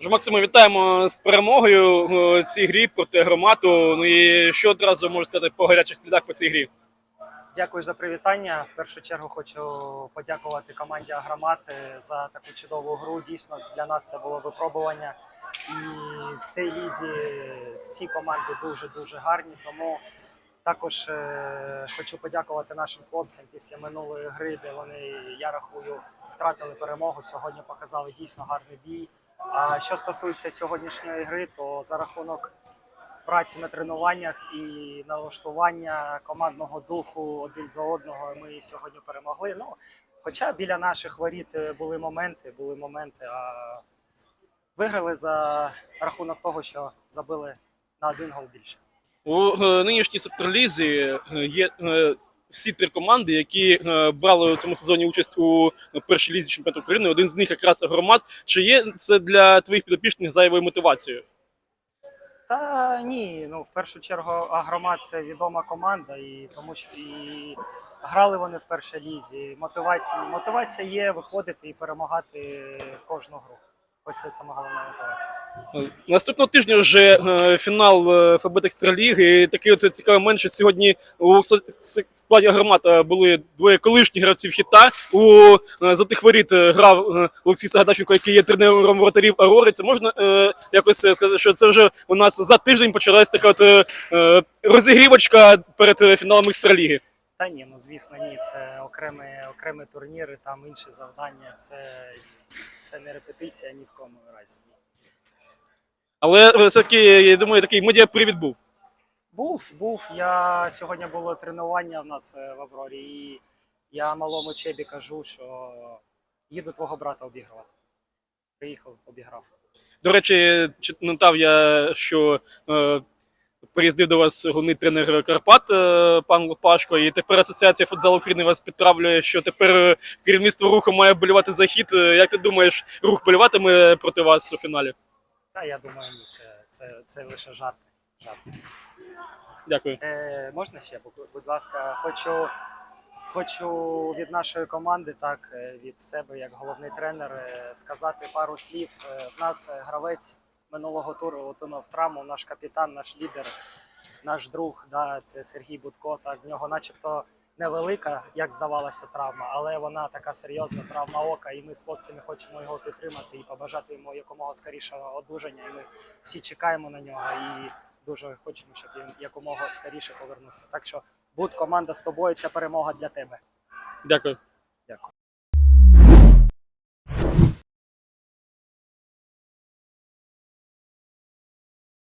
Вже Максиме, вітаємо з перемогою у цій грі проти громаду. Ну і що одразу можу сказати по гарячих слідах по цій грі? Дякую за привітання. В першу чергу хочу подякувати команді Агромат за таку чудову гру. Дійсно, для нас це було випробування. І в цій лізі всі команди дуже дуже гарні. Тому також е, хочу подякувати нашим хлопцям після минулої гри, де вони, я рахую, втратили перемогу. Сьогодні показали дійсно гарний бій. А що стосується сьогоднішньої гри, то за рахунок праці на тренуваннях і налаштування командного духу один за одного ми сьогодні перемогли. Ну, хоча біля наших воріт е, були моменти, були моменти, а виграли за рахунок того, що забили на один гол більше. У е, нинішній суперлізі е, є всі три команди, які е, брали у цьому сезоні участь у е, першій лізі чемпіонату України. Один з них якраз громад. Чи є це для твоїх підопічних зайвою мотивацією? Та ні, ну в першу чергу Агромат це відома команда, і тому що і грали вони в першій лізі. Мотивація, мотивація є виходити і перемагати кожну гру. Ось це саме головна мотивація. Е, Наступного тижня вже е, фінал е, ФБ Екстраліги. Такий от цікавий момент, що сьогодні у складі громада були двоє колишніх гравців хіта. У е, золотих воріт е, грав е, Олексій Сагадаченко, який є тренером воротарів Арори. Це можна е, якось е, сказати, що це вже у нас за тиждень почалась така от е, е, розігрівочка перед е, фіналом Екстраліги. Та ні, ну звісно, ні. Це окремі, окремі турніри, там інші завдання. Це, це не репетиція ні в кому разі. Але е, все-таки, я думаю, такий медіапривід був. Був, був. Я сьогодні було тренування в нас е, в Аврорі, і я малому Чебі кажу, що їду твого брата обігрувати. Приїхав, обіграв. До речі, читав я, що е, приїздив до вас головний тренер Карпат, е, пан Лопашко, і тепер Асоціація футзалу України вас підтравлює, що тепер е, керівництво руху має вболівати за хід. Е, Як ти думаєш, рух боліватиме проти вас у фіналі? Та я думаю, ні, це, це, це лише жарти. жарти. Дякую. Е, можна ще, будь, ласка, хочу, хочу від нашої команди, так, від себе, як головний тренер, сказати пару слів. В нас гравець минулого туру отримав травму, наш капітан, наш лідер, наш друг, да, це Сергій Будко. Так, в нього начебто невелика, як здавалося, травма, але вона така серйозна травма ока, і ми з хлопцями хочемо його підтримати і побажати йому якомога скорішого одужання. І ми всі чекаємо на нього і дуже хочемо, щоб він якомога скоріше повернувся. Так що будь команда з тобою, це перемога для тебе. Дякую.